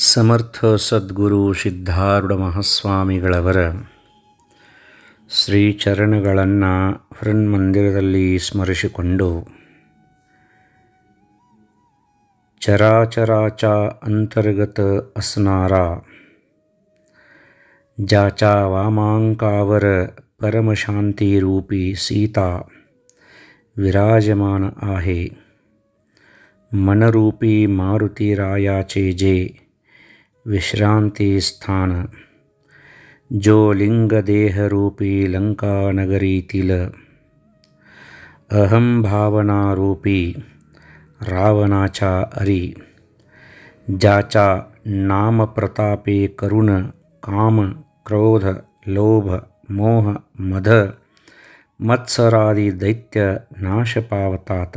ಸಮರ್ಥ ಸದ್ಗುರು ಸಿದ್ಧಾರೂಢ ಮಹಾಸ್ವಾಮಿಗಳವರ ಶ್ರೀಚರಣಗಳನ್ನು ಹೃನ್ಮಂದಿರದಲ್ಲಿ ಸ್ಮರಿಸಿಕೊಂಡು ಚರಾಚರಾಚ ಅಂತರ್ಗತ ಅಸ್ನಾರ, ಜಾಚಾ ವಾಮಾಂಕಾವರ ಪರಮಶಾಂತಿ ರೂಪಿ ಸೀತಾ, ವಿರಾಜಮಾನ ಆಹೆ, ಮನರೂಪಿ ಮಾರುತಿ ರಾಯಾಚೆ ಜೇ. विश्रांति स्थान। जो लिंग देह रूपी लंका नगरी तिल। अहम भावना रूपी रावणाचा अरी। जाचा नाम प्रतापे करुण, काम, क्रोध, लोभ, मोह मध मत्सरादि दैत्य नाश पावतात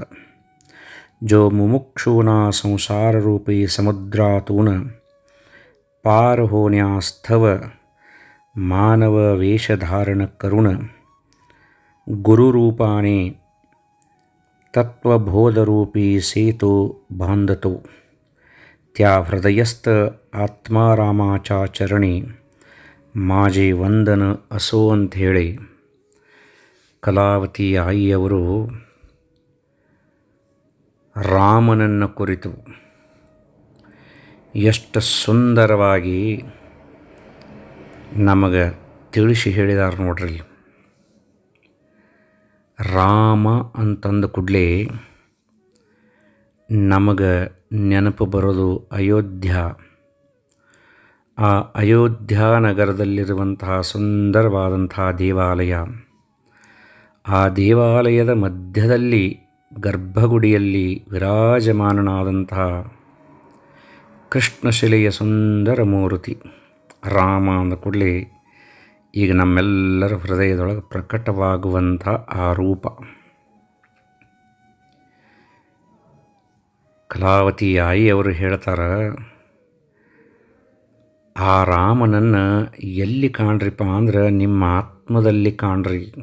जो मुमुक्षुना संसार रूपी समुद्रातून। पार होण्यास्थव मानव वेशधारण करून गुरुरूपाने तत्वबोधरूपी सेतू बांधतो त्या हृदयस्थ आत्मारामाच्या चरणी माझे ವಂದನ असो ಅಂಥೇಳಿ ಕಲಾವತಿ ಆಯಿಯವರು ರಾಮನನ್ನು ಕುರಿತು ಎಷ್ಟು ಸುಂದರವಾಗಿ ನಮಗೆ ತಿಳಿಸಿ ಹೇಳಿದಾರೆ ನೋಡ್ರಿ. ರಾಮ ಅಂತಂದ ಕೂಡಲೇ ನಮಗೆ ನೆನಪು ಬರೋದು ಅಯೋಧ್ಯ. ಆ ಅಯೋಧ್ಯ ನಗರದಲ್ಲಿರುವಂತಹ ಸುಂದರವಾದಂತಹ ದೇವಾಲಯ. ಆ ದೇವಾಲಯದ ಮಧ್ಯದಲ್ಲಿ ಗರ್ಭಗುಡಿಯಲ್ಲಿ ವಿರಾಜಮಾನನಾದಂತಹ ಕೃಷ್ಣಶಿಲೆಯ ಸುಂದರ ಮೂರ್ತಿ. ರಾಮ ಅಂದ ಕೂಡಲೇ ಈಗ ನಮ್ಮೆಲ್ಲರ ಹೃದಯದೊಳಗೆ ಪ್ರಕಟವಾಗುವಂಥ ಆ ರೂಪ. ಕಲಾವತಿ ಆಯಿ ಅವರು ಹೇಳ್ತಾರೆ, ಆ ರಾಮನನ್ನು ಎಲ್ಲಿ ಕಾಣ್ರಿಪ್ಪ ಅಂದ್ರೆ ನಿಮ್ಮ ಆತ್ಮದಲ್ಲಿ ಕಾಣ್ರಿ.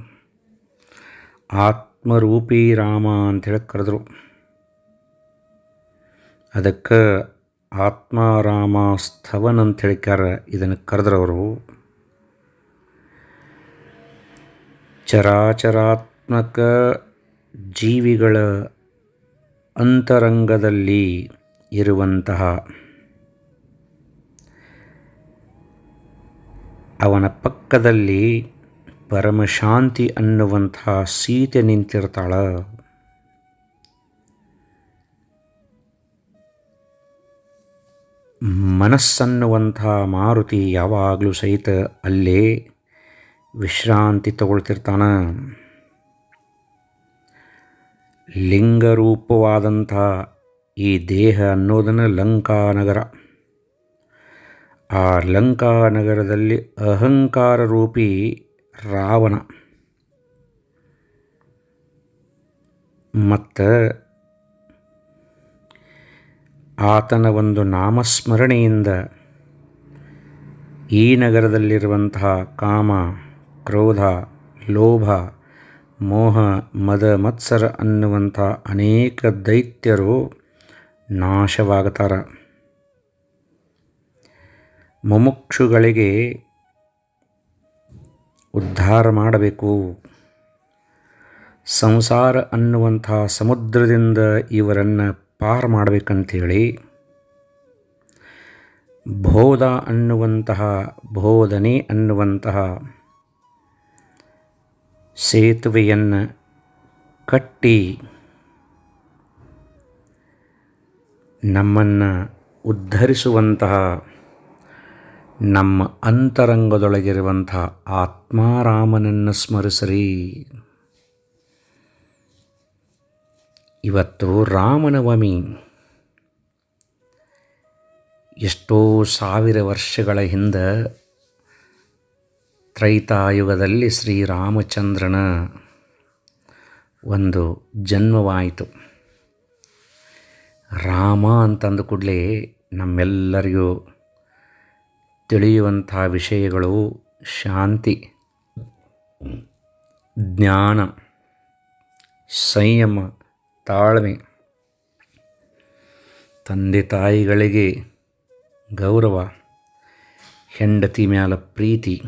ಆತ್ಮರೂಪಿ ರಾಮ ಅಂತ ಹೇಳಿ ಕರೆದ್ರು. ಅದಕ್ಕೆ ಆತ್ಮಾರಾಮ ಸ್ಥವನ್ ಅಂತ ಹೇಳಿಕಾರ ಇದನ್ನು ಕರೆದ್ರವರು. ಚರಾಚರಾತ್ಮಕ ಜೀವಿಗಳ ಅಂತರಂಗದಲ್ಲಿ ಇರುವಂತಹ ಅವನ ಪಕ್ಕದಲ್ಲಿ ಪರಮಶಾಂತಿ ಅನ್ನುವಂತಹ ಸೀತೆ ನಿಂತಿರ್ತಾಳ. ಮನಸ್ಸನ್ನುವಂಥ ಮಾರುತಿ ಯಾವಾಗಲೂ ಸಹಿತ ಅಲ್ಲೇ ವಿಶ್ರಾಂತಿ ತಗೊಳ್ತಿರ್ತಾನ. ಲಿಂಗರೂಪವಾದಂಥ ಈ ದೇಹ ಅನ್ನೋದನ್ನು ಲಂಕಾನಗರ. ಆ ಲಂಕಾನಗರದಲ್ಲಿ ಅಹಂಕಾರ ರೂಪಿ ರಾವಣ. ಮತ್ತು ಆತನ ಒಂದು ನಾಮಸ್ಮರಣೆಯಿಂದ ಈ ನಗರದಲ್ಲಿರುವಂತಹ ಕಾಮ, ಕ್ರೋಧ, ಲೋಭ, ಮೋಹ, ಮದ, ಮತ್ಸರ ಅನ್ನುವಂಥ ಅನೇಕ ದೈತ್ಯರು ನಾಶವಾಗುತ್ತಾರ ಮುಮುಕ್ಷುಗಳಿಗೆ ಉದ್ಧಾರ ಮಾಡಬೇಕು. ಸಂಸಾರ ಅನ್ನುವಂಥ ಸಮುದ್ರದಿಂದ ಇವರನ್ನು ಪಾರು ಮಾಡಬೇಕಂಥೇಳಿ ಬೋಧ ಅನ್ನುವಂತಹ ಬೋಧನೆ ಅನ್ನುವಂತಹ ಸೇತುವೆಯನ್ನು ಕಟ್ಟಿ ನಮ್ಮನ್ನು ಉದ್ಧರಿಸುವಂತಹ ನಮ್ಮ ಅಂತರಂಗದೊಳಗಿರುವಂತಹ ಆತ್ಮಾರಾಮನನ್ನು ಸ್ಮರಿಸ್ರಿ. ಇವತ್ತು ರಾಮನವಮಿ. ಎಷ್ಟೋ ಸಾವಿರ ವರ್ಷಗಳ ಹಿಂದೆ ತ್ರೈತಾಯುಗದಲ್ಲಿ ಶ್ರೀರಾಮಚಂದ್ರನ ಒಂದು ಜನ್ಮವಾಯಿತು. ರಾಮ ಅಂತಂದು ಕೂಡಲೇ ನಮ್ಮೆಲ್ಲರಿಗೂ ತಿಳಿಯುವಂಥ ವಿಷಯಗಳು ಶಾಂತಿ, ಜ್ಞಾನ, ಸಂಯಮ ತಾಳ್ಮೆ. ತಂದೆ ತಾಯಿಗಳಿಗೆ ಗೌರವ. ಹೆಂಡತಿ ಮ್ಯಾಲ ಪ್ರೀತಿ.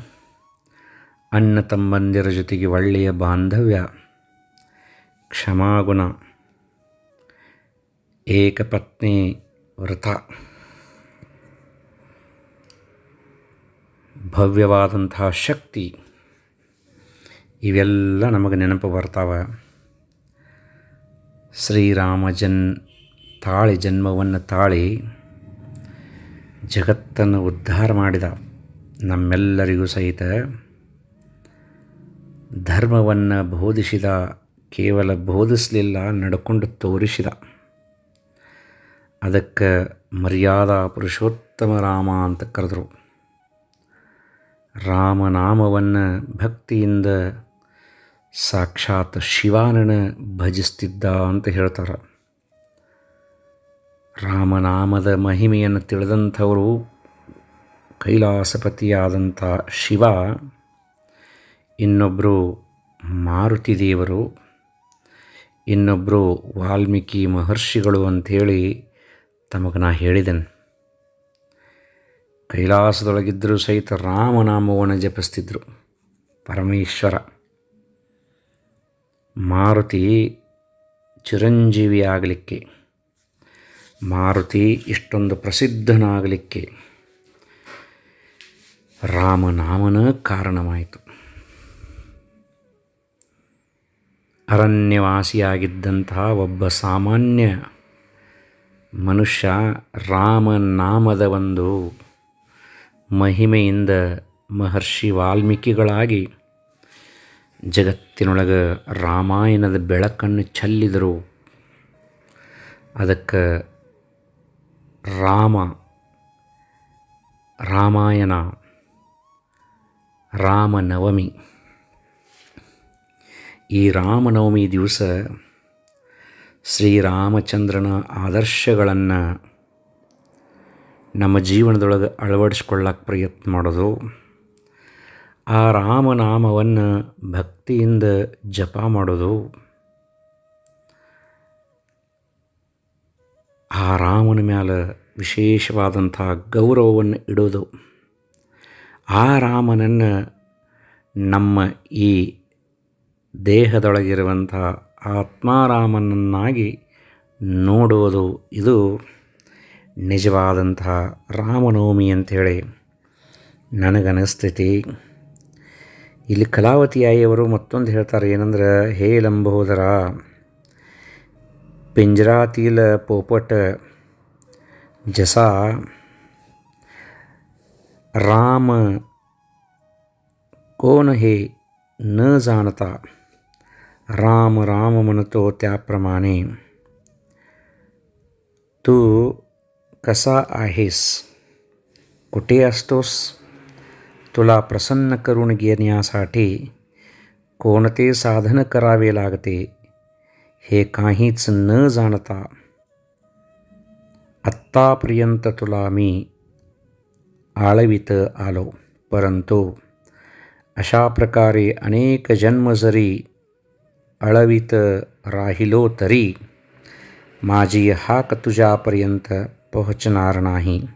ಅಣ್ಣ ತಮ್ಮಂದಿರ ಜೊತೆಗೆ ಒಳ್ಳೆಯ ಬಾಂಧವ್ಯ. ಕ್ಷಮಾಗುಣ. ಏಕಪತ್ನಿ ವ್ರತ. ಭವ್ಯವಾದಂತಹ ಶಕ್ತಿ. ಇವೆಲ್ಲ ನಮಗೆ ನೆನಪು ಬರ್ತಾವೆ. ಶ್ರೀರಾಮ ಜನ್ ತಾಳಿ ಜನ್ಮವನ್ನು ತಾಳಿ ಜಗತ್ತನ್ನು ಉದ್ಧಾರ ಮಾಡಿದ ನಮ್ಮೆಲ್ಲರಿಗೂ ಸಹಿತ ಧರ್ಮವನ್ನು ಬೋಧಿಸಿದ, ಕೇವಲ ಬೋಧಿಸಲಿಲ್ಲ, ನಡ್ಕೊಂಡು ತೋರಿಸಿದ. ಅದಕ್ಕೆ ಮರ್ಯಾದಾ ಪುರುಷೋತ್ತಮ ರಾಮ ಅಂತ ಕರೆದರು. ರಾಮನಾಮವನ್ನು ಭಕ್ತಿಯಿಂದ ಸಾಕ್ಷಾತ್ ಶಿವಾನನ ಭಜಿಸ್ತಿದ್ದ ಅಂತ ಹೇಳ್ತಾರೆ. ರಾಮನಾಮದ ಮಹಿಮೆಯನ್ನು ತಿಳಿದಂಥವರು ಕೈಲಾಸಪತಿಯಾದಂಥ ಶಿವ ಇನ್ನೊಬ್ಬರು ಮಾರುತಿ ದೇವರು ಇನ್ನೊಬ್ಬರು ವಾಲ್ಮೀಕಿ ಮಹರ್ಷಿಗಳು ಅಂಥೇಳಿ ತಮಗೆ ನಾ ಹೇಳಿದೆನು. ಕೈಲಾಸದೊಳಗಿದ್ದರೂ ಸಹಿತ ರಾಮನಾಮವನ್ನು ಜಪಿಸ್ತಿದ್ರು ಪರಮೇಶ್ವರ. ಮಾರುತಿ ಚಿರಂಜೀವಿ ಆಗಲಿಕ್ಕೆ ಮಾರುತಿ ಇಷ್ಟೊಂದು ಪ್ರಸಿದ್ಧನಾಗಲಿಕ್ಕೆ ರಾಮನಾಮನ ಕಾರಣವಾಯಿತು. ಅರಣ್ಯವಾಸಿಯಾಗಿದ್ದಂತಹ ಒಬ್ಬ ಸಾಮಾನ್ಯ ಮನುಷ್ಯ ರಾಮನಾಮದ ಒಂದು ಮಹಿಮೆಯಿಂದ ಮಹರ್ಷಿ ವಾಲ್ಮೀಕಿಗಳಾಗಿ ಜಗತ್ತಿನೊಳಗೆ ರಾಮಾಯಣದ ಬೆಳಕನ್ನು ಚೆಲ್ಲಿದರು ಅದಕ್ಕೆ ರಾಮ, ರಾಮಾಯಣ, ರಾಮನವಮಿ. ಈ ರಾಮನವಮಿ ದಿವಸ ಶ್ರೀರಾಮಚಂದ್ರನ ಆದರ್ಶಗಳನ್ನು ನಮ್ಮ ಜೀವನದೊಳಗೆ ಅಳವಡಿಸ್ಕೊಳ್ಳೋಕೆ ಪ್ರಯತ್ನ ಮಾಡೋದು. ಆ ರಾಮನಾಮವನ್ನು ಭಕ್ತಿಯಿಂದ ಜಪ ಮಾಡೋದು. ಆ ರಾಮನ ಮ್ಯಾಲ ವಿಶೇಷವಾದಂಥ ಗೌರವವನ್ನು ಇಡೋದು. ಆ ರಾಮನನ್ನು ನಮ್ಮ ಈ ದೇಹದೊಳಗಿರುವಂಥ ಆತ್ಮಾರಾಮನನ್ನಾಗಿ ನೋಡುವುದು ಇದು ನಿಜವಾದಂಥ ರಾಮನವಮಿ ಅಂಥೇಳಿ ನನಗನಿಸ್ತೈತಿ. ಇಲ್ಲಿ ಕಲಾವತಿ ಆಯಿಯವರು ಮತ್ತೊಂದು ಹೇಳ್ತಾರೆ ಏನಂದ್ರೆ ಹೇ ಲಂಬೋದರ ಪಿಂಜರಾತೀಲ ಪೋಪಟ ಜಸ राम कोण हे न जाणता राम राम म्हणतो त्याप्रमाणे तू कसा आहेस कुठे असतोस तुला प्रसन्न करून घेण्यासाठी कोणते साधन करावे लागते हे काहीच न जाणता. आत्तापर्यंत तुला मी आळवित आलो परंतु अशा प्रकारे अनेक जन्म जरी अळवित राहिलो तरी माझी हाक तुझ्यापर्यंत पोहोचणार नाही.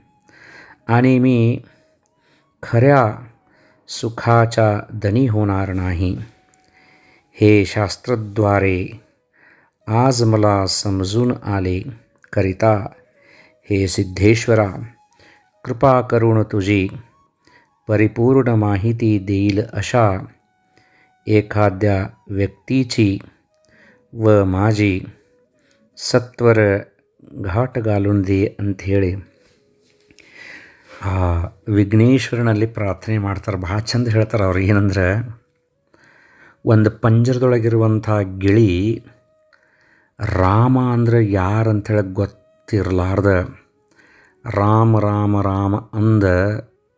आणि मी खऱ्या सुखाच्या धनी होणार नाही. हे शास्त्रद्वारे आज मला समजून आले. करिता हे सिद्धेश्वरा कृपा करून तुझी परिपूर्ण माहिती देईल अशा एखाद्या व्यक्तीची व माझी सत्वर घाट घालून दे अंथेळे. ಆ, ವಿಘ್ನೇಶ್ವರನಲ್ಲಿ ಪ್ರಾರ್ಥನೆ ಮಾಡ್ತಾರೆ. ಭಾಳ ಚಂದ ಹೇಳ್ತಾರೆ ಅವ್ರು. ಏನಂದ್ರೆ, ಒಂದು ಪಂಜರದೊಳಗಿರುವಂಥ ಗಿಳಿ ರಾಮ ಅಂದರೆ ಯಾರು ಅಂಥೇಳಿ ಗೊತ್ತಿರಲಾರ್ದ. ರಾಮ ರಾಮ ರಾಮ ಅಂದ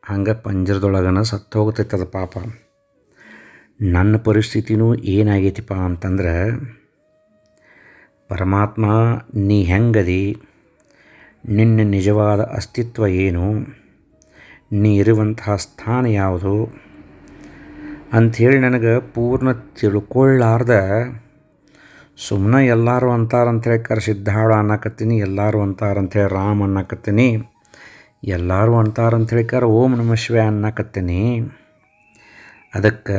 ಹಂಗೆ ಪಂಜರದೊಳಗನ ಸತ್ತು ಹೋಗ್ತೈತೆ ಅದು ಪಾಪ. ನನ್ನ ಪರಿಸ್ಥಿತಿನೂ ಏನಾಗೈತಿಪ್ಪ ಅಂತಂದ್ರೆ, ಪರಮಾತ್ಮ ನೀ ಹೆಂಗದಿ? ನಿನ್ನ ನಿಜವಾದ ಅಸ್ತಿತ್ವ ಏನು? ನೀ ಇರುವಂತಹ ಸ್ಥಾನ ಯಾವುದು? ಅಂಥೇಳಿ ನನಗೆ ಪೂರ್ಣ ತಿಳ್ಕೊಳ್ಳಾರ್ದ. ಸುಮ್ಮನೆ ಎಲ್ಲರೂ ಅಂತಾರಂಥೇಳಿ ಕರೆ ಸಿದ್ಧಾಳು ಅನ್ನಕತ್ತೀನಿ, ಎಲ್ಲರೂ ಅಂತಾರಂಥೇಳಿ ರಾಮ್ ಅನ್ನಕತ್ತೀನಿ, ಎಲ್ಲರೂ ಅಂತಾರಂಥೇಳಿ ಕರೆ ಓಂ ನಮ ಶಿವ ಅನ್ನಕತ್ತೀನಿ. ಅದಕ್ಕೆ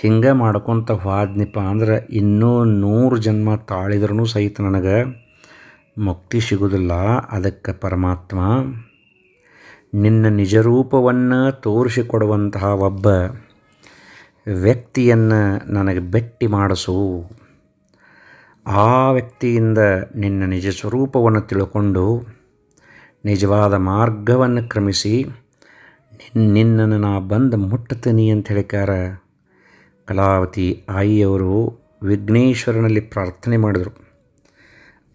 ಹಿಂಗೆ ಮಾಡ್ಕೊತ ಹೋದ್ನಿಪ್ಪ ಅಂದ್ರೆ ಇನ್ನೂ ನೂರು ಜನ್ಮ ತಾಳಿದ್ರೂ ಸಹಿತ ನನಗೆ ಮುಕ್ತಿ ಸಿಗೋದಿಲ್ಲ. ಅದಕ್ಕೆ ಪರಮಾತ್ಮ ನಿನ್ನ ನಿಜರೂಪವನ್ನು ತೋರಿಸಿಕೊಡುವಂತಹ ಒಬ್ಬ ವ್ಯಕ್ತಿಯನ್ನು ನನಗೆ ಭೇಟಿ ಮಾಡಿಸು. ಆ ವ್ಯಕ್ತಿಯಿಂದ ನಿನ್ನ ನಿಜ ಸ್ವರೂಪವನ್ನು ತಿಳ್ಕೊಂಡು ನಿಜವಾದ ಮಾರ್ಗವನ್ನು ಕ್ರಮಿಸಿ ನಿನ್ನನ್ನು ನಾ ಬಂದು ಮುಟ್ಟತೀನಿ ಅಂತ ಹೇಳಿಕಾರ ಕಲಾವತಿ ಆಯಿಯವರು ವಿಘ್ನೇಶ್ವರನಲ್ಲಿ ಪ್ರಾರ್ಥನೆ ಮಾಡಿದರು.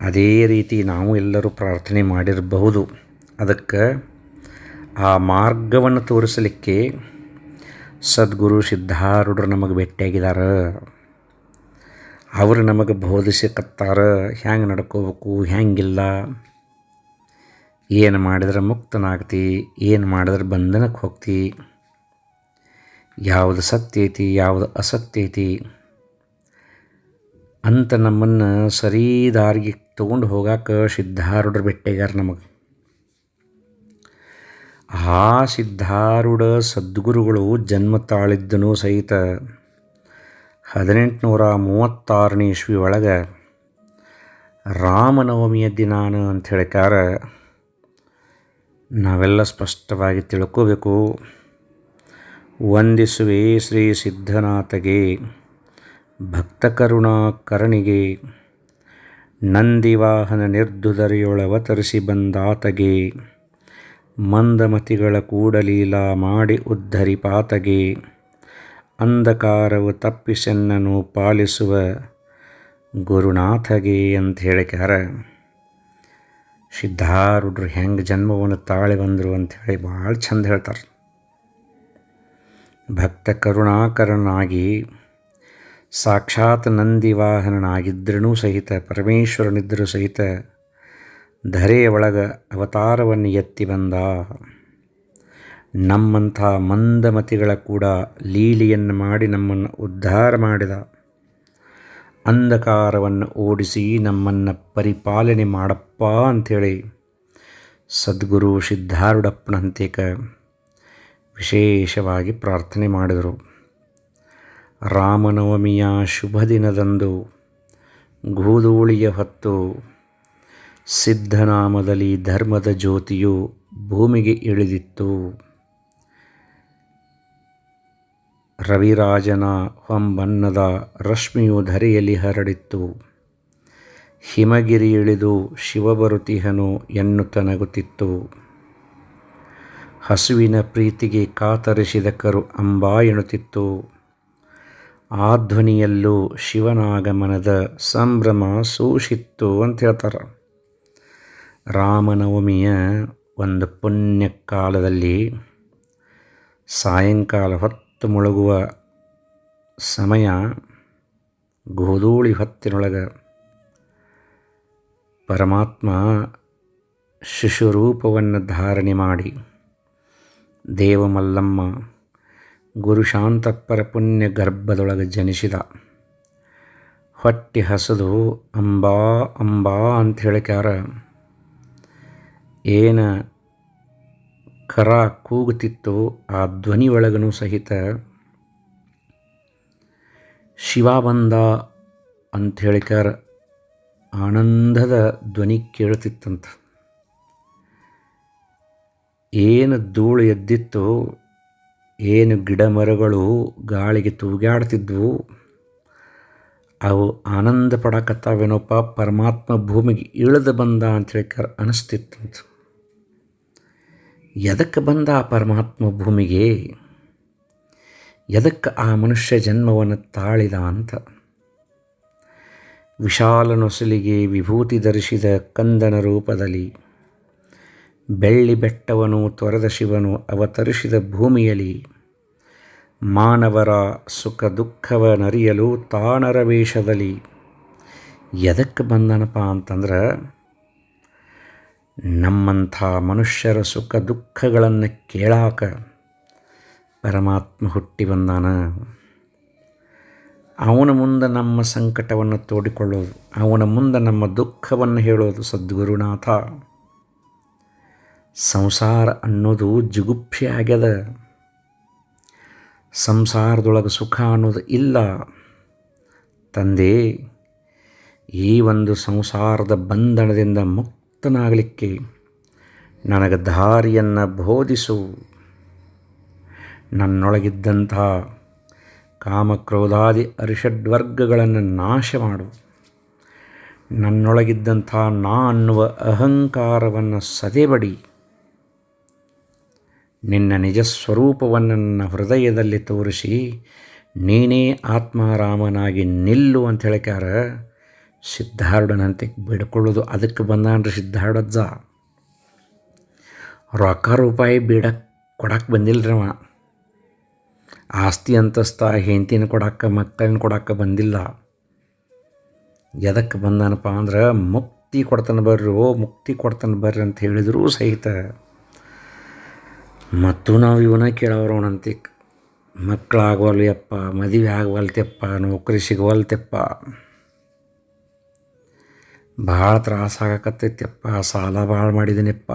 ಅದೇ ರೀತಿ ನಾವು ಎಲ್ಲರೂ ಪ್ರಾರ್ಥನೆ ಮಾಡಿರಬಹುದು. ಅದಕ್ಕೆ ಆ ಮಾರ್ಗವನ್ನು ತೋರಿಸಲಿಕ್ಕೆ ಸದ್ಗುರು ಸಿದ್ಧಾರೂಢರು ನಮಗೆ ಭೇಟಿಯಾಗಿದ್ದಾರೆ. ಅವರು ನಮಗೆ ಬೋಧಿಸಕತ್ತಾರ. ಹ್ಯಾಂಗೆ ನಡ್ಕೋಬೇಕು, ಹ್ಯಾಂಗಿಲ್ಲ, ಏನು ಮಾಡಿದ್ರೆ ಮುಕ್ತನಾಗ್ತಿ, ಏನು ಮಾಡಿದ್ರೆ ಬಂಧನಕ್ಕೆ ಹೋಗ್ತಿ, ಯಾವುದು ಸತ್ಯ ಐತಿ, ಯಾವುದು ಅಸತ್ಯ ಐತಿ ಅಂತ ನಮ್ಮನ್ನು ಸರಿ ದಾರಿಗೆ ತೊಗೊಂಡು ಹೋಗಾಕ ಸಿದ್ಧಾರೂಢರು ಭೇಟಿಯಾಗ್ಯಾರ ನಮಗೆ. ಆ ಸಿದ್ಧಾರೂಢ ಸದ್ಗುರುಗಳು ಜನ್ಮ ತಾಳಿದ್ದನೂ ಸಹಿತ ಹದಿನೆಂಟುನೂರ ಮೂವತ್ತಾರನೇ ಇಸ್ವಿ ಒಳಗೆ ರಾಮನವಮಿಯ ದಿನಾನ ಅಂತ ಹೇಳಿಕಾರ ನಾವೆಲ್ಲ ಸ್ಪಷ್ಟವಾಗಿ ತಿಳ್ಕೋಬೇಕು. ವಂದಿಸುವೆ ಶ್ರೀ ಸಿದ್ಧನಾಥಗೆ, ಭಕ್ತ ಕರುಣಾ ಕರಣಿಗೆ ನಂದಿವಾಹನ ನಿರ್ದುದರಿಯೊಳವತರಿಸಿ ಬಂದಾತಗೆ. ಮಂದಮತಿಗಳ ಕೂಡಲೀಲ ಮಾಡಿ ಉದ್ಧರಿ ಪಾತಗೆ. ಅಂಧಕಾರವು ತಪ್ಪಿಸೆನ್ನನು ಪಾಲಿಸುವ ಗುರುನಾಥಗೆ ಅಂತ ಹೇಳಿಕಾರ ಸಿದ್ಧಾರೂಢರು ಹೆಂಗೆ ಜನ್ಮವನ್ನು ತಾಳಿ ಬಂದರು ಅಂಥೇಳಿ ಭಾಳ ಚಂದ ಹೇಳ್ತಾರೆ. ಭಕ್ತ ಕರುಣಾಕರನಾಗಿ, ಸಾಕ್ಷಾತ್ ನಂದಿವಾಹನನಾಗಿದ್ದರೂ ಸಹಿತ ಪರಮೇಶ್ವರನಿದ್ದರೂ ಸಹಿತ ಧರೆಯ ಒಳಗೆ ಅವತಾರವನ್ನು ಎತ್ತಿ ಬಂದ. ನಮ್ಮಂಥ ಮಂದಮತಿಗಳ ಕೂಡ ಲೀಲೆಯನ್ನು ಮಾಡಿ ನಮ್ಮನ್ನು ಉದ್ಧಾರ ಮಾಡಿದ. ಅಂಧಕಾರವನ್ನು ಓಡಿಸಿ ನಮ್ಮನ್ನು ಪರಿಪಾಲನೆ ಮಾಡಪ್ಪ ಅಂಥೇಳಿ ಸದ್ಗುರು ಸಿದ್ಧಾರೂಢಪ್ಪನಂತೇಕ ವಿಶೇಷವಾಗಿ ಪ್ರಾರ್ಥನೆ ಮಾಡಿದರು. ರಾಮನವಮಿಯ ಶುಭ ದಿನದಂದು ಗೋಧೂಳಿಯ ಹೊತ್ತು ಸಿದ್ಧನಾಮದಲ್ಲಿ ಧರ್ಮದ ಜ್ಯೋತಿಯು ಭೂಮಿಗೆ ಇಳಿದಿತ್ತು. ರವಿರಾಜನ ಹೊಂಬಣ್ಣದ ರಶ್ಮಿಯು ಧರೆಯಲ್ಲಿ ಹರಡಿತ್ತು. ಹಿಮಗಿರಿ ಇಳಿದು ಶಿವಬರುತಿಹನು ಎನ್ನುತ್ತ ನಗುತ್ತಿತ್ತು. ಹಸುವಿನ ಪ್ರೀತಿಗೆ ಕಾತರಿಸಿದ ಕರು ಅಂಬಾ ಎಣುತ್ತಿತ್ತು. ಆ ಧ್ವನಿಯಲ್ಲೂ ಶಿವನಾಗಮನದ ಸಂಭ್ರಮ ಸೂಷಿತ್ತು ಅಂತ ಹೇಳ್ತಾರೆ. ರಾಮನವಮಿಯ ಒಂದು ಪುಣ್ಯ ಕಾಲದಲ್ಲಿ ಸಾಯಂಕಾಲ ಹೊತ್ತು ಮುಳುಗುವ ಸಮಯ ಗೋಧೂಳಿ ಹೊತ್ತಿನೊಳಗೆ ಪರಮಾತ್ಮ ಶಿಶುರೂಪವನ್ನು ಧಾರಣೆ ಮಾಡಿ, ದೇವಮಲ್ಲಮ್ಮ ಗುರುಶಾಂತಪ್ಪರ ಪುಣ್ಯ ಗರ್ಭದೊಳಗೆ ಜನಿಸಿದ, ಹೊಟ್ಟೆ ಹಸದು ಅಂಬಾ ಅಂಬಾ ಅಂತ ಹೇಳಿಕ್ಯಾರ. ಏನು ಕರ ಕೂಗುತ್ತಿತ್ತೋ ಆ ಧ್ವನಿ ಒಳಗನು ಸಹಿತ ಶಿವ ಬಂದ ಅಂತ ಹೇಳಿಕಾರ ಆನಂದದ ಧ್ವನಿ ಕೇಳುತ್ತಿತ್ತಂತ. ಏನು ಧೂಳು ಎದ್ದಿತ್ತು, ಏನು ಗಿಡ ಮರಗಳು ಗಾಳಿಗೆ ತೂಗಾಡ್ತಿದ್ವು, ಅವು ಆನಂದ ಪಡಕತ್ತಾವೇನೋಪ್ಪ ಪರಮಾತ್ಮ ಭೂಮಿಗೆ ಇಳಿದು ಬಂದ ಅಂತ ಹೇಳಿಕಾರ ಅನಿಸ್ತಿತ್ತಂತ. ಎದಕ್ಕೆ ಬಂದ ಆ ಪರಮಾತ್ಮ ಭೂಮಿಗೆ? ಎದಕ್ಕೆ ಆ ಮನುಷ್ಯ ಜನ್ಮವನ್ನು ತಾಳಿದ ಅಂತ? ವಿಶಾಲ ನೊಸಲಿಗೆ ವಿಭೂತಿ ಧರಿಸಿದ ಕಂದನ ರೂಪದಲ್ಲಿ, ಬೆಳ್ಳಿ ಬೆಟ್ಟವನು ತೊರೆದ ಶಿವನು ಅವತರಿಸಿದ ಭೂಮಿಯಲ್ಲಿ, ಮಾನವರ ಸುಖ ದುಃಖವ ನರಿಯಲು ತಾನರ ವೇಷದಲ್ಲಿ ಎದಕ್ಕೆ ಬಂದನಪ್ಪ ಅಂತಂದ್ರೆ ನಮ್ಮಂಥ ಮನುಷ್ಯರ ಸುಖ ದುಃಖಗಳನ್ನು ಕೇಳಾಕ ಪರಮಾತ್ಮ ಹುಟ್ಟಿ ಬಂದಾನ? ಅವನ ಮುಂದೆ ನಮ್ಮ ಸಂಕಟವನ್ನು ತೋಡಿಕೊಳ್ಳೋದು, ಅವನ ಮುಂದೆ ನಮ್ಮ ದುಃಖವನ್ನು ಹೇಳೋದು ಸದ್ಗುರುನಾಥ. ಸಂಸಾರ ಅನ್ನೋದು ಜಿಗುಪ್ಸೆ ಆಗ್ಯದ. ಸಂಸಾರದೊಳಗೆ ಸುಖ ಅನ್ನೋದು ಇಲ್ಲ. ತಂದೆ, ಈ ಒಂದು ಸಂಸಾರದ ಬಂಧನದಿಂದ ಮುಕ್ತನಾಗಲಿಕ್ಕೆ ನನಗೆ ದಾರಿಯನ್ನು ಬೋಧಿಸು. ನನ್ನೊಳಗಿದ್ದಂಥ ಕಾಮಕ್ರೋಧಾದಿ ಅರಿಷಡ್ವರ್ಗಗಳನ್ನು ನಾಶ ಮಾಡು. ನನ್ನೊಳಗಿದ್ದಂಥ ನಾ ಅನ್ನುವ ಅಹಂಕಾರವನ್ನು ಸದೆಬಡಿ. ನಿನ್ನ ನಿಜ ಸ್ವರೂಪವನ್ನು ನನ್ನ ಹೃದಯದಲ್ಲಿ ತೋರಿಸಿ ನೀನೇ ಆತ್ಮಾರಾಮನಾಗಿ ನಿಲ್ಲು ಅಂತ ಹೇಳಿಕಾರ ಸಿದ್ಧಾರ್ಢನಂತೆ ಬೇಡ್ಕೊಳ್ಳೋದು. ಅದಕ್ಕೆ ಬಂದಾನ್ರಿ ಸಿದ್ಧಾರ್ಢಜ್ಜ. ರೊಕ್ಕ ರೂಪಾಯಿ ಬೇಡ ಕೊಡಕ್ಕೆ ಬಂದಿಲ್ಲ ಅವ. ಆಸ್ತಿ ಅಂತಸ್ತ, ಹೆಂಡತಿನ ಕೊಡಕ್ಕೆ ಮಕ್ಕಳನ್ನ ಕೊಡಕ್ಕೆ ಬಂದಿಲ್ಲ. ಎದಕ್ಕೆ ಬಂದಾನಪ್ಪ ಅಂದ್ರೆ, ಮುಕ್ತಿ ಕೊಡ್ತಾನೆ ಬರ್ರಿ, ಓ ಮುಕ್ತಿ ಕೊಡ್ತಾನೆ ಬರ್ರಿ ಅಂತ ಹೇಳಿದರೂ ಸಹಿತ. ಮತ್ತು ನಾವು ಇವನ ಕೇಳೋರೋಣಂತೆ ಮಕ್ಕಳಾಗವಲ್ಯಪ್ಪ ಮದುವೆ ಆಗವಲ್ತೆಪ್ಪ ನೌಕರಿ ಸಿಗವಲ್ತೆಪ್ಪ ಭಾಳ ತ್ರಾಸಾಗಕತ್ತೈತೆಪ್ಪ ಸಾಲ ಭಾಳ ಮಾಡಿದ್ದೀನಪ್ಪ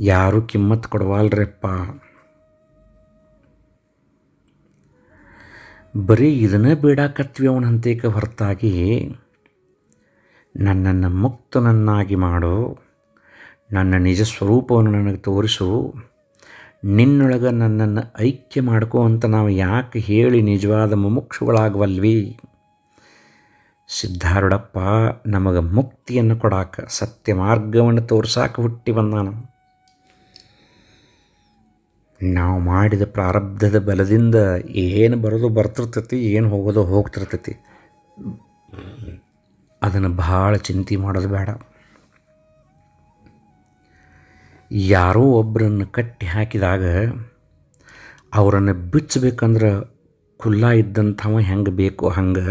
ಯಾರೂ ಕಿಮ್ಮತ್ ಕೊಡವಲ್ರಪ್ಪ. ಬರೀ ಇದನ್ನೇ ಬೇಡಾಕತ್ವಿ ಅವನಂತೇಕ ಹೊರತಾಗಿ. ನನ್ನನ್ನು ಮುಕ್ತನನ್ನಾಗಿ ಮಾಡು. ನನ್ನ ನಿಜ ಸ್ವರೂಪವನ್ನು ನನಗೆ ತೋರಿಸು. ನಿನ್ನೊಳಗೆ ನನ್ನನ್ನು ಐಕ್ಯ ಮಾಡ್ಕೋ ಅಂತ ನಾವು ಯಾಕೆ ಹೇಳಿ ನಿಜವಾದ ಮುಮುಕ್ಷುಗಳಾಗವಲ್ವಿ? ಸಿದ್ಧಾರೂಢಪ್ಪ ನಮಗೆ ಮುಕ್ತಿಯನ್ನು ಕೊಡಾಕ ಸತ್ಯ ಮಾರ್ಗವನ್ನು ತೋರ್ಸಾಕ ಹುಟ್ಟಿ ಬಂದಾನ. ನಾವು ಮಾಡಿದ ಪ್ರಾರಬ್ಧದ ಬಲದಿಂದ ಏನು ಬರೋದು ಬರ್ತಿರ್ತೈತಿ, ಏನು ಹೋಗೋದು ಹೋಗ್ತಿರ್ತೈತಿ. ಅದನ್ನು ಭಾಳ ಚಿಂತೆ ಮಾಡೋದು ಬೇಡ. ಯಾರೋ ಒಬ್ಬರನ್ನು ಕಟ್ಟಿ ಹಾಕಿದಾಗ ಅವರನ್ನು ಬಿಚ್ಚಬೇಕಂದ್ರೆ ಖುಲ್ಲ ಇದ್ದಂಥವ ಹೆಂಗೆ ಬೇಕೋ ಹಂಗೆ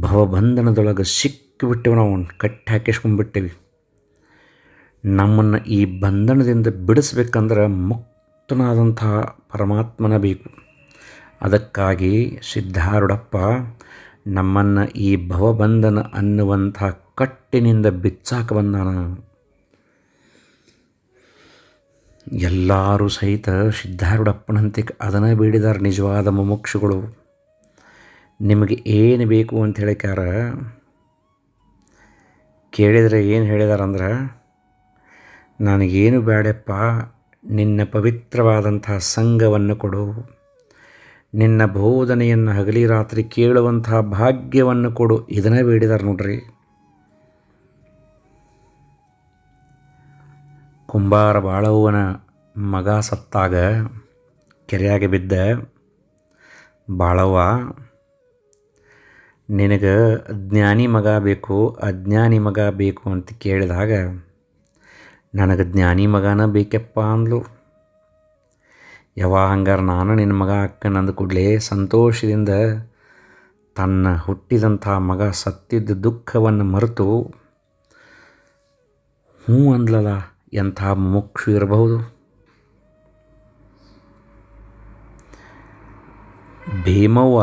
ಭವಬಂಧನದೊಳಗೆ ಸಿಕ್ಕಿಬಿಟ್ಟೆವು ನಾವು ಕಟ್ಟಿ ಹಾಕಿಸ್ಕೊಂಡ್ಬಿಟ್ಟೇವಿ. ನಮ್ಮನ್ನು ಈ ಬಂಧನದಿಂದ ಬಿಡಿಸ್ಬೇಕಂದ್ರೆ ಮುಕ್ತನಾದಂತಹ ಪರಮಾತ್ಮನ ಬೇಕು. ಅದಕ್ಕಾಗಿ ಸಿದ್ಧಾರೂಢಪ್ಪ, ನಮ್ಮನ್ನು ಈ ಭವಬಂಧನ ಅನ್ನುವಂಥ ಕಟ್ಟಿನಿಂದ ಬಿಚ್ಚಾಕ ಬಂದಾನ. ಎಲ್ಲರೂ ಸಹಿತ ಸಿದ್ಧಾರೂಢಪ್ಪನಂತೆ ಅದನ್ನೇ ಬೇಡಿದಾರೆ ನಿಜವಾದ ಮುಮುಕ್ಷುಗಳು. ನಿಮಗೆ ಏನು ಬೇಕು ಅಂತ ಹೇಳಿಕಾರ ಕೇಳಿದರೆ ಏನು ಹೇಳಿದಾರಂದ್ರೆ, ನನಗೇನು ಬೇಡಪ್ಪ ನಿನ್ನ ಪವಿತ್ರವಾದಂಥ ಸಂಘವನ್ನು ಕೊಡು. ನಿನ್ನ ಬೋಧನೆಯನ್ನು ಹಗಲಿ ರಾತ್ರಿ ಕೇಳುವಂತಹ ಭಾಗ್ಯವನ್ನು ಕೊಡು. ಇದನ್ನೇ ಬೇಡಿದಾರೆ ನೋಡ್ರಿ. ಕುಂಬಾರ ಬಾಳವ್ವನ ಮಗ ಸತ್ತಾಗ ಕೆರೆಯಾಗೆ ಬಿದ್ದ ಬಾಳವ್ವ ನಿನಗೆ ಜ್ಞಾನಿ ಮಗ ಬೇಕು, ಅಜ್ಞಾನಿ ಮಗ ಬೇಕು ಅಂತ ಕೇಳಿದಾಗ, ನನಗೆ ಜ್ಞಾನಿ ಮಗನ ಬೇಕಪ್ಪ ಅಂದ್ಲು. ಯಾವ ಹಂಗಾರೆ ನಾನು ನಿನ್ನ ಮಗ ಅಕ್ಕ ನಂದು ಕೂಡಲೇ ಸಂತೋಷದಿಂದ ತನ್ನ ಹುಟ್ಟಿದಂಥ ಮಗ ಸತ್ತಿದ್ದ ದುಃಖವನ್ನು ಮರೆತು ಹ್ಞೂ ಅಂದ್ಲಲ್ಲ ಎಂಥ ಮುಕ್ಷು ಇರಬಹುದು. ಭೀಮವ್ವ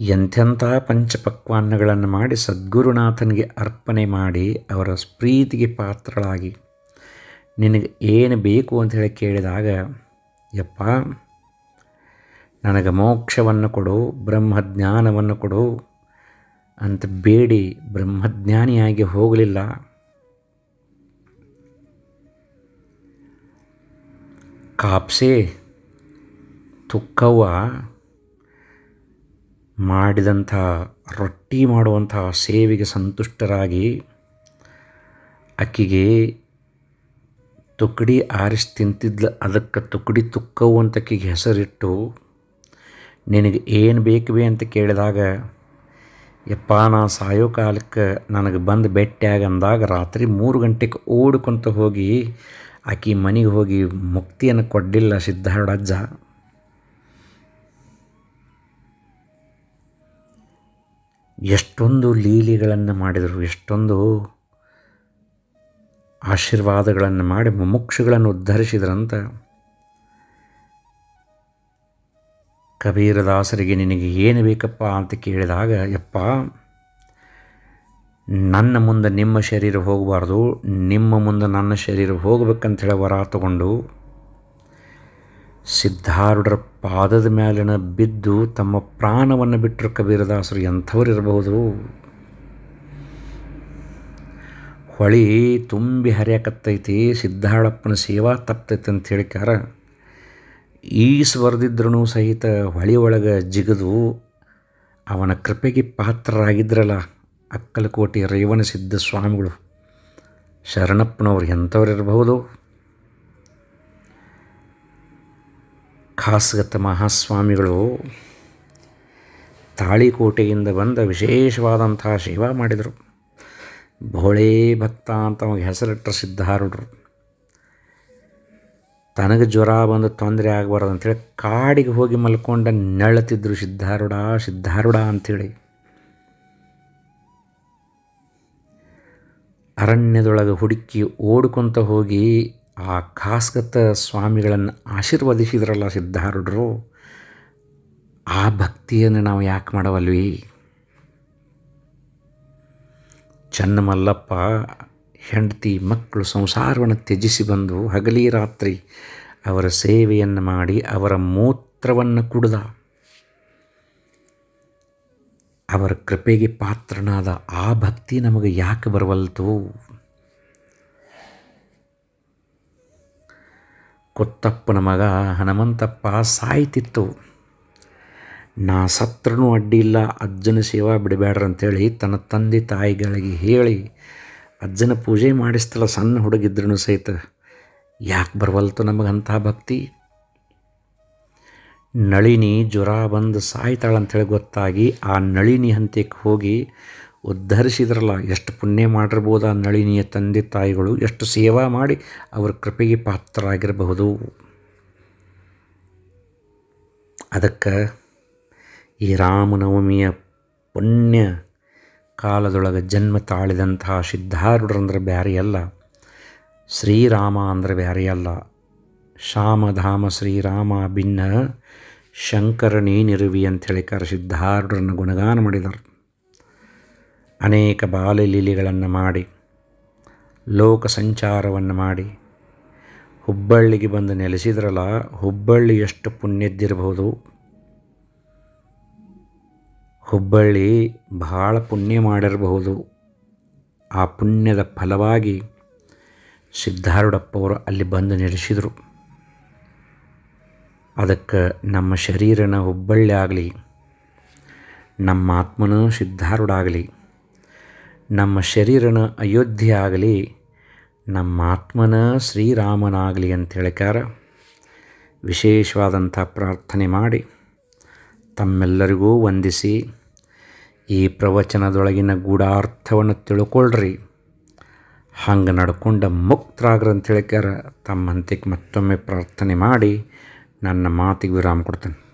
ಎಂಥೆಂಥ ಪಂಚಪಕ್ವಾನ್ನಗಳನ್ನು ಮಾಡಿ ಸದ್ಗುರುನಾಥನಿಗೆ ಅರ್ಪಣೆ ಮಾಡಿ ಅವರ ಪ್ರೀತಿಗೆ ಪಾತ್ರಳಾಗಿ. ನಿನಗೆ ಏನು ಬೇಕು ಅಂತ ಹೇಳಿ ಕೇಳಿದಾಗ, ಯಪ್ಪ, ನನಗೆ ಮೋಕ್ಷವನ್ನು ಕೊಡು, ಬ್ರಹ್ಮಜ್ಞಾನವನ್ನು ಕೊಡು ಅಂತ ಬೇಡಿ, ಬ್ರಹ್ಮಜ್ಞಾನಿಯಾಗಿ ಹೋಗಲಿಲ್ಲ. ಕಾಪ್ಸೆ, ತುಕ್ಕವ್ವ ಮಾಡಿದಂಥ, ರೊಟ್ಟಿ ಮಾಡುವಂಥ ಸೇವೆಗೆ ಸಂತುಷ್ಟರಾಗಿ ಅಕ್ಕಿಗೆ ತುಕಡಿ ಆರಿಸಿ ತಿಂತಿದ್ಲ. ಅದಕ್ಕೆ ತುಕಡಿ ತುಕ್ಕವು ಅಂತ ಅಕ್ಕಿಗೆ ಹೆಸರಿಟ್ಟು, ನಿನಗೆ ಏನು ಬೇಕು ಬೇ ಅಂತ ಕೇಳಿದಾಗ, ಯಪ್ಪ ನಾ ಸಾಯೋ ಕಾಲಕ್ಕೆ ನನಗೆ ಬಂದು ಬೆಟ್ಟಿಯಾಗ ಅಂದಾಗ ರಾತ್ರಿ ಮೂರು ಗಂಟೆಗೆ ಓಡ್ಕೊಂತ ಹೋಗಿ ಆಕಿ ಮನೆಗೆ ಹೋಗಿ ಮುಕ್ತಿಯನ್ನು ಕೊಡ್ಲಿಲ್ಲ ಸಿದ್ಧಾರೂಢಜ್ಜ ಎಷ್ಟೊಂದು ಲೀಲೆಗಳನ್ನು ಮಾಡಿದರು, ಎಷ್ಟೊಂದು ಆಶೀರ್ವಾದಗಳನ್ನು ಮಾಡಿ ಮುಮುಕ್ಷುಗಳನ್ನು ಉದ್ಧರಿಸಿದ್ರಂತ. ಕಬೀರದಾಸರಿಗೆ ನಿನಗೆ ಏನು ಬೇಕಪ್ಪ ಅಂತ ಕೇಳಿದಾಗ, ಯಪ್ಪ, ನನ್ನ ಮುಂದೆ ನಿಮ್ಮ ಶರೀರ ಹೋಗಬಾರ್ದು, ನಿಮ್ಮ ಮುಂದೆ ನನ್ನ ಶರೀರ ಹೋಗ್ಬೇಕಂತೇಳಿ ವರ ತಗೊಂಡು ಸಿದ್ಧಾರೂಢರ ಪಾದದ ಮೇಲಿನ ಬಿದ್ದು ತಮ್ಮ ಪ್ರಾಣವನ್ನು ಬಿಟ್ಟರು ಕಬೀರದಾಸರು ಎಂಥವ್ರು ಇರಬಹುದು ಹೊಳಿ ತುಂಬಿ ಹರಿಯಕತ್ತೈತಿ, ಸಿದ್ಧಾರೂಢಪ್ಪನ ಸೇವಾ ತಪ್ತೈತಿ ಅಂತ ಹೇಳಿಕಾರ ಈಸ್ ಬರೆದಿದ್ರೂ ಸಹಿತ ಹೊಳಿ ಒಳಗೆ ಜಿಗಿದು ಅವನ ಕೃಪೆಗೆ ಪಾತ್ರರಾಗಿದ್ರಲ್ಲ ಅಕ್ಕಲಕೋಟೆ ರೇವಣಸಿದ್ಧ ಸ್ವಾಮಿಗಳು. ಶರಣಪ್ಪನವ್ರು ಎಂಥವ್ರು ಇರಬಹುದು ಖಾಸಗತ ಮಹಾಸ್ವಾಮಿಗಳು ತಾಳಿಕೋಟೆಯಿಂದ ಬಂದ ವಿಶೇಷವಾದಂತಹ ಸೇವಾ ಮಾಡಿದರು. ಭೋಳೇ ಭಕ್ತ ಅಂತ ಅವಾಗ ಹೆಸರಿಟ್ಟರು ಸಿದ್ಧಾರುಡ್ರು ತನಗೆ ಜ್ವರ ಬಂದು ತೊಂದರೆ ಆಗಬಾರ್ದು ಅಂಥೇಳಿ ಕಾಡಿಗೆ ಹೋಗಿ ಮಲ್ಕೊಂಡ ನೆಳತಿದ್ರು ಸಿದ್ಧಾರೂಢ ಸಿದ್ಧಾರುಡ ಅಂಥೇಳಿ. ಅರಣ್ಯದೊಳಗೆ ಹುಡುಕಿ ಓಡ್ಕೊತ ಹೋಗಿ ಆ ಖಾಸ್ಗತ ಸ್ವಾಮಿಗಳನ್ನು ಆಶೀರ್ವದಿಸಿದ್ರಲ್ಲ ಸಿದ್ಧಾರೂಢರು, ಆ ಭಕ್ತಿಯನ್ನು ನಾವು ಯಾಕೆ ಮಾಡವಲ್ವಿ? ಚನ್ನಮಲ್ಲಪ್ಪ ಹೆಂಡತಿ ಮಕ್ಕಳು ಸಂಸಾರವನ್ನು ತ್ಯಜಿಸಿ ಬಂದು ಹಗಲಿ ರಾತ್ರಿ ಅವರ ಸೇವೆಯನ್ನು ಮಾಡಿ ಅವರ ಮೂತ್ರವನ್ನು ಕುಡಿದ. ಅವರ ಕೃಪೆಗೆ ಪಾತ್ರನಾದ ಆ ಭಕ್ತಿ ನಮಗೆ ಯಾಕೆ ಬರವಲ್ತು? ಕೊತ್ತಪ್ಪನ ಮಗ ಹನುಮಂತಪ್ಪ ಸಾಯ್ತಿತ್ತು. ನಾ ಸತ್ರನೂ ಅಡ್ಡಿಲ್ಲ ಅಜ್ಜನ ಸೇವಾ ಬಿಡಬೇಡ್ರಂಥೇಳಿ ತನ್ನ ತಂದೆ ತಾಯಿಗಳಿಗೆ ಹೇಳಿ ಅಜ್ಜನ ಪೂಜೆ ಮಾಡಿಸ್ತಲ್ಲ ಸಣ್ಣ ಹುಡುಗಿದ್ರೂ ಸಹಿತ. ಯಾಕೆ ಬರವಲ್ತು ನಮಗಂಥ ಭಕ್ತಿ? ನಳಿನಿ ಜ್ವರ ಬಂದು ಸಾಯ್ತಾಳಂತೇಳಿ ಗೊತ್ತಾಗಿ ಆ ನಳಿನಿ ಹಂತಕ್ಕೆ ಹೋಗಿ ಉದ್ಧರಿಸಿದ್ರಲ್ಲ, ಎಷ್ಟು ಪುಣ್ಯ ಮಾಡಿರ್ಬೋದು ಆ ನಳಿನಿಯ ತಂದೆ ತಾಯಿಗಳು, ಎಷ್ಟು ಸೇವಾ ಮಾಡಿ ಅವ್ರ ಕೃಪೆಗೆ ಪಾತ್ರರಾಗಿರಬಹುದು. ಅದಕ್ಕೆ ಈ ರಾಮನವಮಿಯ ಪುಣ್ಯ ಕಾಲದೊಳಗೆ ಜನ್ಮ ತಾಳಿದಂತಹ ಸಿದ್ಧಾರೂಢರಂದ್ರೆ ಬ್ಯಾರೆ ಅಲ್ಲ, ಶ್ರೀರಾಮ ಅಂದರೆ ಬ್ಯಾರೆ ಅಲ್ಲ. ಶ್ಯಾಮಧಾಮ ಶ್ರೀರಾಮ, ಭಿನ್ನ, ಶಂಕರನೇ ನಿರುವಿ ಅಂಥೇಳಿ ಕರೆ ಸಿದ್ಧಾರೂಢರನ್ನು ಗುಣಗಾನ ಮಾಡಿದರು. ಅನೇಕ ಬಾಲಲೀಲೆಗಳನ್ನು ಮಾಡಿ ಲೋಕ ಸಂಚಾರವನ್ನು ಮಾಡಿ, ಹುಬ್ಬಳ್ಳಿಗೆ ಬಂದು ನೆಲೆಸಿದ್ರಲ್ಲ, ಹುಬ್ಬಳ್ಳಿ ಎಷ್ಟು ಪುಣ್ಯದ್ದಿರಬಹುದು ಹುಬ್ಬಳ್ಳಿ ಭಾಳ ಪುಣ್ಯ ಮಾಡಿರಬಹುದು. ಆ ಪುಣ್ಯದ ಫಲವಾಗಿ ಸಿದ್ಧಾರೂಢಪ್ಪವರು ಅಲ್ಲಿ ಬಂದು ನೆಲೆಸಿದರು. ಅದಕ್ಕೆ ನಮ್ಮ ಶರೀರನ ಹುಬ್ಬಳ್ಳಿ ಆಗಲಿ, ನಮ್ಮ ಆತ್ಮನೂ ಸಿದ್ಧಾರೂಢ ಆಗಲಿ ನಮ್ಮ ಶರೀರನ ಅಯೋಧ್ಯೆ ಆಗಲಿ, ನಮ್ಮ ಆತ್ಮನ ಶ್ರೀರಾಮನಾಗಲಿ ಅಂತ ಹೇಳಿಕಾರ ವಿಶೇಷವಾದಂಥ ಪ್ರಾರ್ಥನೆ ಮಾಡಿ ತಮ್ಮೆಲ್ಲರಿಗೂ ವಂದಿಸಿ ಈ ಪ್ರವಚನದೊಳಗಿನ ಗೂಢಾರ್ಥವನ್ನು ತಿಳ್ಕೊಳ್ರಿ. ಹಂಗೆ ನಡ್ಕೊಂಡ ಮುಕ್ತರಾಗ್ರ ಅಂತ ಹೇಳಿಕಾರ ತಮ್ಮ ಹಂತಕ್ಕೆ ಮತ್ತೊಮ್ಮೆ ಪ್ರಾರ್ಥನೆ ಮಾಡಿ ನನ್ನ ಮಾತಿಗೆ ವಿರಾಮ ಕೊಡ್ತೇನೆ.